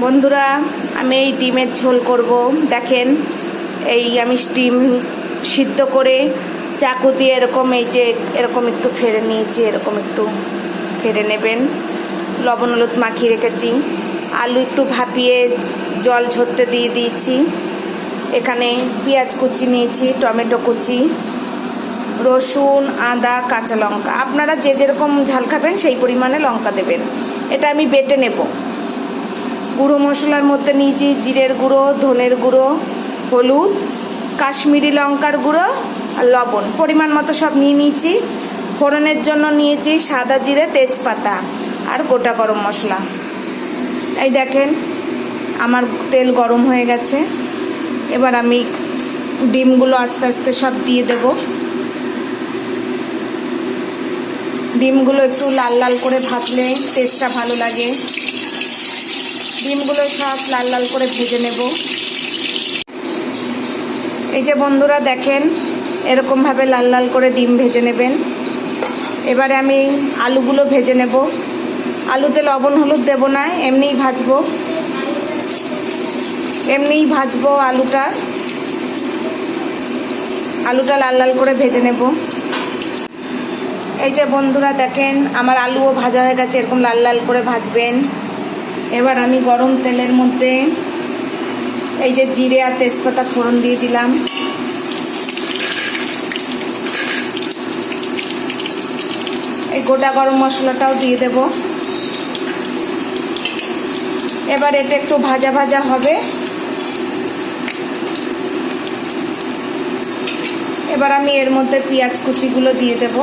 বন্ধুরা, আমি এই ডিমের ঝোল করব। দেখেন, এই আমি ডিম সিদ্ধ করে চাকু দিয়ে এরকম এই যে, এরকম একটু ফেরে নিয়েছি, এরকম একটু ফেরে নেবেন। লবণ হলুদ মাখিয়ে রেখেছি। আলু একটু ভাপিয়ে জল ঝরতে দিয়ে দিয়েছি। এখানে পেঁয়াজ কুচি নিয়েছি, টমেটো কুচি, রসুন, আদা, কাঁচা লঙ্কা। আপনারা যে যেরকম ঝাল খাবেন, সেই পরিমাণে লঙ্কা দেবেন। এটা আমি বেটে নেব। গুঁড়ো মশলার মধ্যে নিয়েছি জিরের গুঁড়ো, ধনের গুঁড়ো, হলুদ, কাশ্মীরি লঙ্কার গুঁড়ো আর লবণ। পরিমাণ মতো সব নিয়ে নিয়েছি। ফোড়নের জন্য নিয়েছি সাদা জিরে, তেজপাতা আর গোটা গরম মশলা। এই দেখেন, আমার তেল গরম হয়ে গেছে। এবার আমি ডিমগুলো আস্তে আস্তে সব দিয়ে দেবো। ডিমগুলো একটু লাল লাল করে ভাজলে টেস্টটা ভালো লাগে। ডিমগুলো সব লাল লাল করে ভেজে নেব। এই যে বন্ধুরা দেখেন, এরকমভাবে লাল লাল করে ডিম ভেজে নেবেন। এবারে আমি আলুগুলো ভেজে নেব। আলুতে লবণ হলুদ দেব না, এমনিই ভাজবো। এমনিই ভাজবো আলুটা। আলুটা লাল লাল করে ভেজে নেব। এই যে বন্ধুরা দেখেন, আমার আলুও ভাজা হয়ে গেছে, এরকম লাল লাল করে ভাজবেন। এবার আমি গরম তেলের মধ্যে এই যে জিরে আর তেজপাতা ফোড়ন দিয়ে দিলাম। এই গোটা গরম মশলাটাও দিয়ে দেব। এবার এটা একটু ভাজা ভাজা হবে। এবার আমি এর মধ্যে পেঁয়াজ কুচিগুলো দিয়ে দেবো।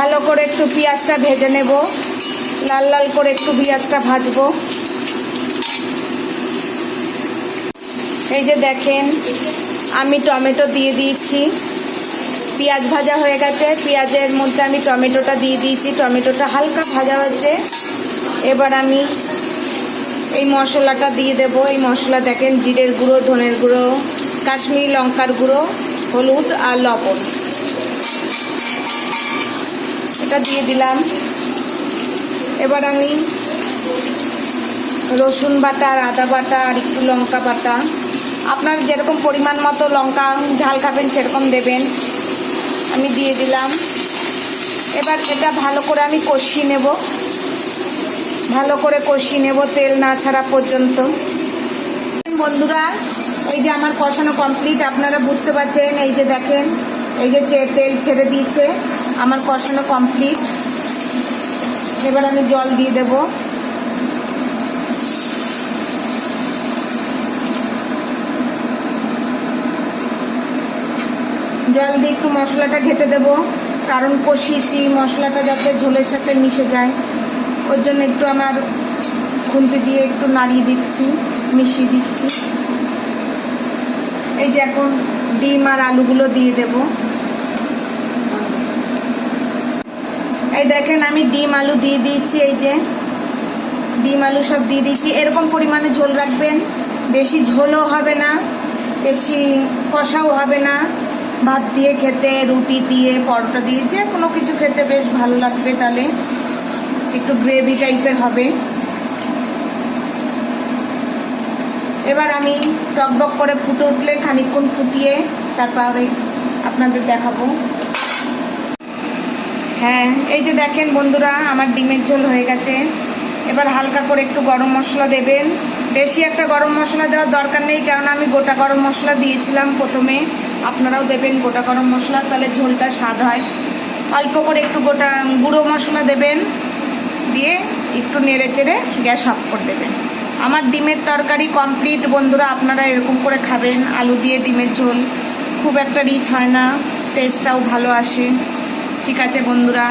ভালো করে একটু পেঁয়াজটা ভেজে নেব। লাল লাল করে একটু পেঁয়াজটা ভাজবো। এই যে দেখেন, আমি টমেটো দিয়ে দিয়েছি। পেঁয়াজ ভাজা হয়ে গেছে। পেঁয়াজের মধ্যে আমি টমেটোটা দিয়ে দিয়েছি। টমেটোটা হালকা ভাজা হয়েছে। এবার আমি এই মশলাটা দিয়ে দেব। এই মশলা দেখেন, জিরের গুঁড়ো, ধনের গুঁড়ো, কাশ্মীরি লঙ্কার গুঁড়ো, হলুদ আর লবণ। এটা দিয়ে দিলাম। এবার আমি রসুন বাটা আর আদা বাটা আর একটু লঙ্কা বাটা। আপনার যেরকম পরিমাণ মতো লঙ্কা ঝাল খাবেন, সেরকম দেবেন। আমি দিয়ে দিলাম। এবার এটা ভালো করে আমি কষিয়ে নেব। ভালো করে কষিয়ে নেব তেল না ছাড়া পর্যন্ত। বন্ধুরা, এই যে আমার কষানো কমপ্লিট আপনারা বুঝতে পারছেন, এই যে দেখেন, এই যে তেল ছেড়ে দিয়েছে। আমার কষানো কমপ্লিট এবার আমি জল দিয়ে দেব। জল দিয়ে একটু মশলাটা ঘেটে দেব, কারণ কষিয়েছি, মশলাটা যাতে ঝোলের সাথে মিশে যায়। ওর জন্য একটু আমার খুন্তি দিয়ে একটু নাড়িয়ে দিচ্ছি, মিশিয়ে দিচ্ছি। এই যে এখন ডিম আর আলুগুলো দিয়ে দেবো। এই দেখেন আমি ডিম, আলু দিয়ে দিয়েছি এই যে ডিম, আলু সব দিয়ে দিয়েছি এরকম পরিমাণে ঝোল রাখবেন। বেশি ঝোলও হবে না, বেশি কষাও হবে না। ভাত দিয়ে খেতে, রুটি দিয়ে, পরোটা দিয়ে, যে কোনো কিছু খেতে বেশ ভালো লাগবে তাহলে। একটু গ্রেভি টাইপের হবে। এবার আমি টকবক করে ফুটে উঠলে খানিকক্ষণ ফুটিয়ে তারপরে আপনাদের দেখাবো। হ্যাঁ এই যে দেখেন বন্ধুরা, আমার ডিমের ঝোল হয়ে গেছে। এবার হালকা করে একটু গরম মশলা দেবেন। বেশি একটা গরম মশলা দেওয়ার দরকার নেই, কারণ আমি গোটা গরম মশলা দিয়েছিলাম প্রথমে। আপনারাও দেবেন গোটা গরম মশলা, তাহলে ঝোলটা স্বাদ হয়। অল্প করে একটু গোটা গুঁড়ো মশলা দেবেন। দিয়ে একটু নেড়ে চেড়ে গ্যাস অফ করে দেবেন। আমার ডিমের তরকারি কমপ্লিট, বন্ধুরা, আপনারা এরকম করে খাবেন। আলু দিয়ে ডিমের ঝোল খুব একটা রিচ হয় না, টেস্টটাও ভালো আসে। ঠিক আছে বন্ধুরা।